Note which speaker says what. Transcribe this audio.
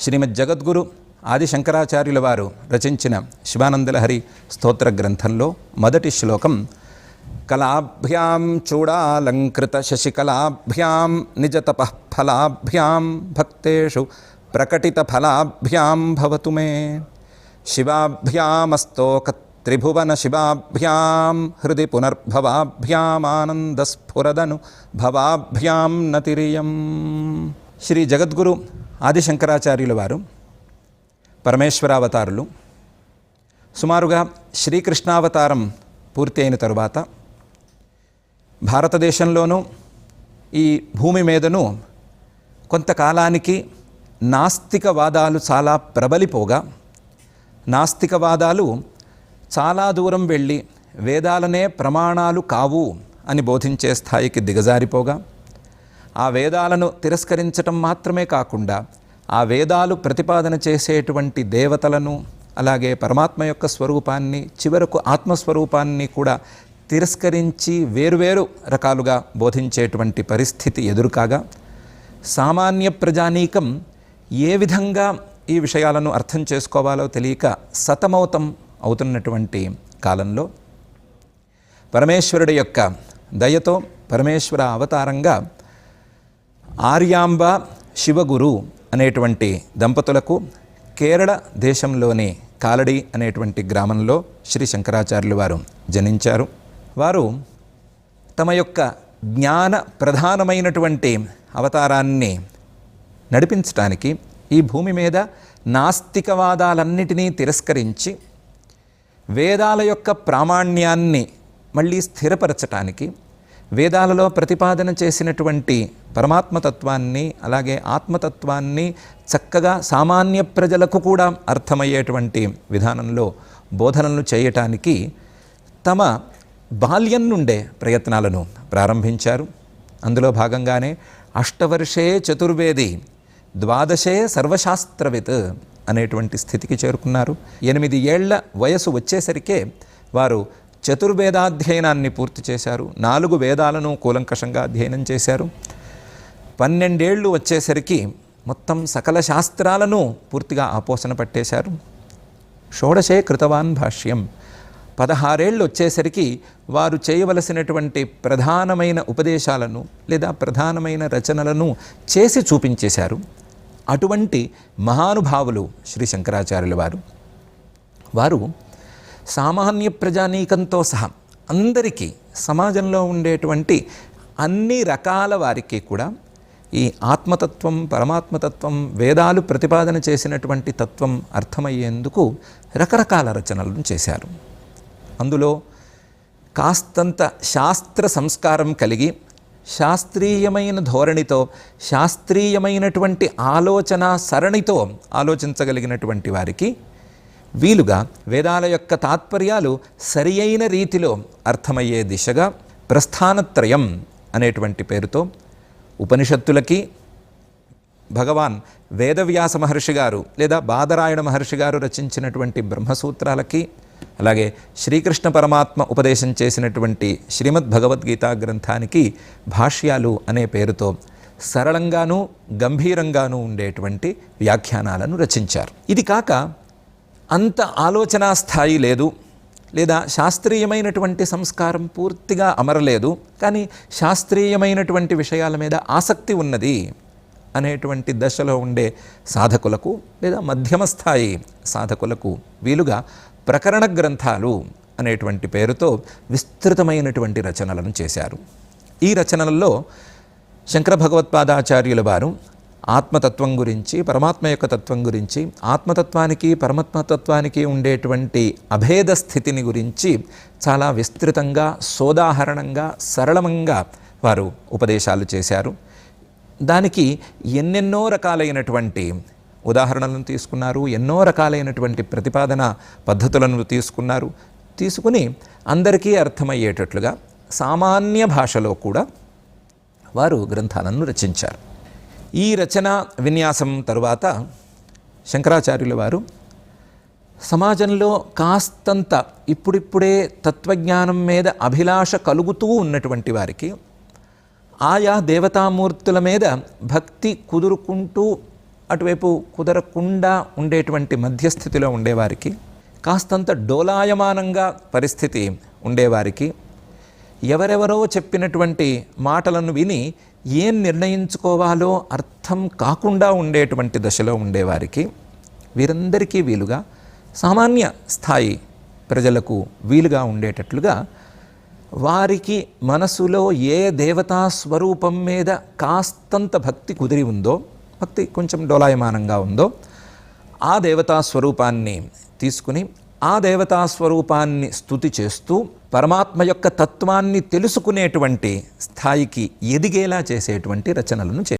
Speaker 1: శ్రీమద్ జగద్గురు ఆది శంకరాచార్యుల వారు రచించిన శివానందలహరి స్తోత్ర గ్రంథంలో మొదటి శ్లోకం కళాభ్యాం చూడాలంకృత శశికళాభ్యాం నిజతపః ఫలాభ్యాం భక్తేషు ప్రకటిత ఫలాభ్యాం భవతు మే. శివాభ్యామస్తోక త్రిభువన శివాభ్యాం హృది పునర్భవాభ్యామానందస్ఫురదను భవాభ్యాం నతిరియం. శ్రీ జగద్గురు ఆదిశంకరాచార్యుల వారు పరమేశ్వరావతారులు. సుమారుగా శ్రీకృష్ణావతారం పూర్తి అయిన తరువాత భారతదేశంలోనూ ఈ భూమి మీదను కొంతకాలానికి నాస్తికవాదాలు చాలా ప్రబలిపోగా నాస్తికవాదాలు చాలా దూరం వెళ్ళి వేదాలనే ప్రమాణాలు కావు అని బోధించే స్థాయికి దిగజారిపోగా ఆ వేదాలను తిరస్కరించటం మాత్రమే కాకుండా ఆ వేదాలు ప్రతిపాదన చేసేటువంటి దేవతలను అలాగే పరమాత్మ యొక్క స్వరూపాన్ని చివరకు ఆత్మస్వరూపాన్ని కూడా తిరస్కరించి వేరువేరు రకాలుగా బోధించేటువంటి పరిస్థితి ఎదురుకాగా సామాన్య ప్రజానీకం ఏ విధంగా ఈ విషయాలను అర్థం చేసుకోవాలో తెలియక సతమౌతం అవుతున్నటువంటి కాలంలో పరమేశ్వరుడి యొక్క దయతో పరమేశ్వర అవతారంగా ఆర్యాంబ శివగురు అనేటువంటి దంపతులకు కేరళ దేశంలోని కాలడి అనేటువంటి గ్రామంలో శ్రీ శంకరాచార్యులు వారు జనించారు. వారు తమ యొక్క జ్ఞాన ప్రధానమైనటువంటి అవతారాన్ని నడిపించటానికి ఈ భూమి మీద నాస్తికవాదాలన్నిటినీ తిరస్కరించి వేదాల యొక్క ప్రామాణ్యాన్ని మళ్ళీ స్థిరపరచటానికి వేదాలలో ప్రతిపాదన చేసినటువంటి పరమాత్మతత్వాన్ని అలాగే ఆత్మతత్వాన్ని చక్కగా సామాన్య ప్రజలకు కూడా అర్థమయ్యేటువంటి విధానంలో బోధనలు చేయటానికి తమ బాల్యం నుండే ప్రయత్నాలను ప్రారంభించారు. అందులో భాగంగానే అష్టవర్షే చతుర్వేది ద్వాదశే సర్వశాస్త్రవిత్ అనేటువంటి స్థితికి చేరుకున్నారు. ఎనిమిది ఏళ్ళ వయసు వచ్చేసరికే వారు చతుర్వేదాధ్యయనాన్ని పూర్తి చేశారు. నాలుగు వేదాలను కూలంకషంగా అధ్యయనం చేశారు. పన్నెండేళ్ళు వచ్చేసరికి మొత్తం సకల శాస్త్రాలను పూర్తిగా ఆపోసన పట్టేశారు. షోడశే కృతవాన్ భాష్యం. పదహారేళ్ళు వచ్చేసరికి వారు చేయవలసినటువంటి ప్రధానమైన ఉపదేశాలను లేదా ప్రధానమైన రచనలను చేసి చూపించేశారు. అటువంటి మహానుభావులు శ్రీ శంకరాచార్యుల వారు. వారు సామాన్య ప్రజానీకంతో సహా అందరికీ సమాజంలో ఉండేటువంటి అన్ని రకాల వారికి కూడా ఈ ఆత్మతత్వం పరమాత్మతత్వం వేదాలు ప్రతిపాదన చేసినటువంటి తత్వం అర్థమయ్యేందుకు రకరకాల రచనలను చేశారు. అందులో కాస్తంత శాస్త్ర సంస్కారం కలిగి శాస్త్రీయమైన ధోరణితో శాస్త్రీయమైనటువంటి ఆలోచన సరణితో ఆలోచించగలిగినటువంటి వారికి వీలుగా వేదాల యొక్క తాత్పర్యాలు సరి అయిన రీతిలో అర్థమయ్యే దిశగా ప్రస్థానత్రయం అనేటువంటి పేరుతో ఉపనిషత్తులకి భగవాన్ వేదవ్యాస మహర్షి గారు లేదా బాదరాయణ మహర్షి గారు రచించినటువంటి బ్రహ్మసూత్రాలకి అలాగే శ్రీకృష్ణ పరమాత్మ ఉపదేశం చేసినటువంటి శ్రీమద్ భగవద్గీత గ్రంథానికి భాష్యాలు అనే పేరుతో సరళంగానూ గంభీరంగానూ ఉండేటువంటి వ్యాఖ్యానాలను రచించారు. ఇది కాక అంత ఆలోచనా స్థాయి లేదు లేదా శాస్త్రీయమైనటువంటి సంస్కారం పూర్తిగా అమరలేదు కానీ శాస్త్రీయమైనటువంటి విషయాల మీద ఆసక్తి ఉన్నది అనేటువంటి దశలో ఉండే సాధకులకు లేదా మధ్యమ స్థాయి సాధకులకు వీలుగా ప్రకరణ గ్రంథాలు అనేటువంటి పేరుతో విస్తృతమైనటువంటి రచనలను చేశారు. ఈ రచనలలో శంకర భగవత్పాదాచార్యుల వారు ఆత్మతత్వం గురించి పరమాత్మ యొక్క తత్వం గురించి ఆత్మతత్వానికి పరమాత్మతత్వానికి ఉండేటువంటి అభేద స్థితిని గురించి చాలా విస్తృతంగా సోదాహరణంగా సరళంగా వారు ఉపదేశాలు చేశారు. దానికి ఎన్నెన్నో రకాలైనటువంటి ఉదాహరణలను తీసుకున్నారు ఎన్నో రకాలైనటువంటి ప్రతిపాదన పద్ధతులను తీసుకున్నారు. తీసుకుని అందరికీ అర్థమయ్యేటట్లుగా సామాన్య భాషలో కూడా వారు గ్రంథాలను రచించారు. ఈ రచన విన్యాసం తరువాత శంకరాచార్యుల వారు సమాజంలో కాస్తంత ఇప్పుడిప్పుడే తత్వజ్ఞానం మీద అభిలాష కలుగుతూ ఉన్నటువంటి వారికి ఆయా దేవతామూర్తుల మీద భక్తి కుదురుకుంటూ అటువైపు కుదరకుండా ఉండేటువంటి మధ్యస్థితిలో ఉండేవారికి కాస్తంత డోలాయమానంగా పరిస్థితి ఉండేవారికి ఎవరెవరో చెప్పినటువంటి మాటలను విని ఏం నిర్ణయించుకోవాలో అర్థం కాకుండా ఉండేటువంటి దశలో ఉండేవారికి వీరందరికీ వీలుగా సామాన్య స్థాయి ప్రజలకు వీలుగా ఉండేటట్లుగా వారికి మనసులో ఏ దేవతా స్వరూపం మీద కాస్తంత భక్తి కుదిరి ఉందో భక్తి కొంచెం డోలాయమానంగా ఉందో ఆ దేవతా స్వరూపాన్ని తీసుకుని ఆ దేవతా స్వరూపాన్ని స్థుతి చేస్తూ పరమాత్మ యొక్క తత్వాన్ని తెలుసుకునేటువంటి స్థాయికి ఎదిగేలా చేసేటువంటి రచనలను చే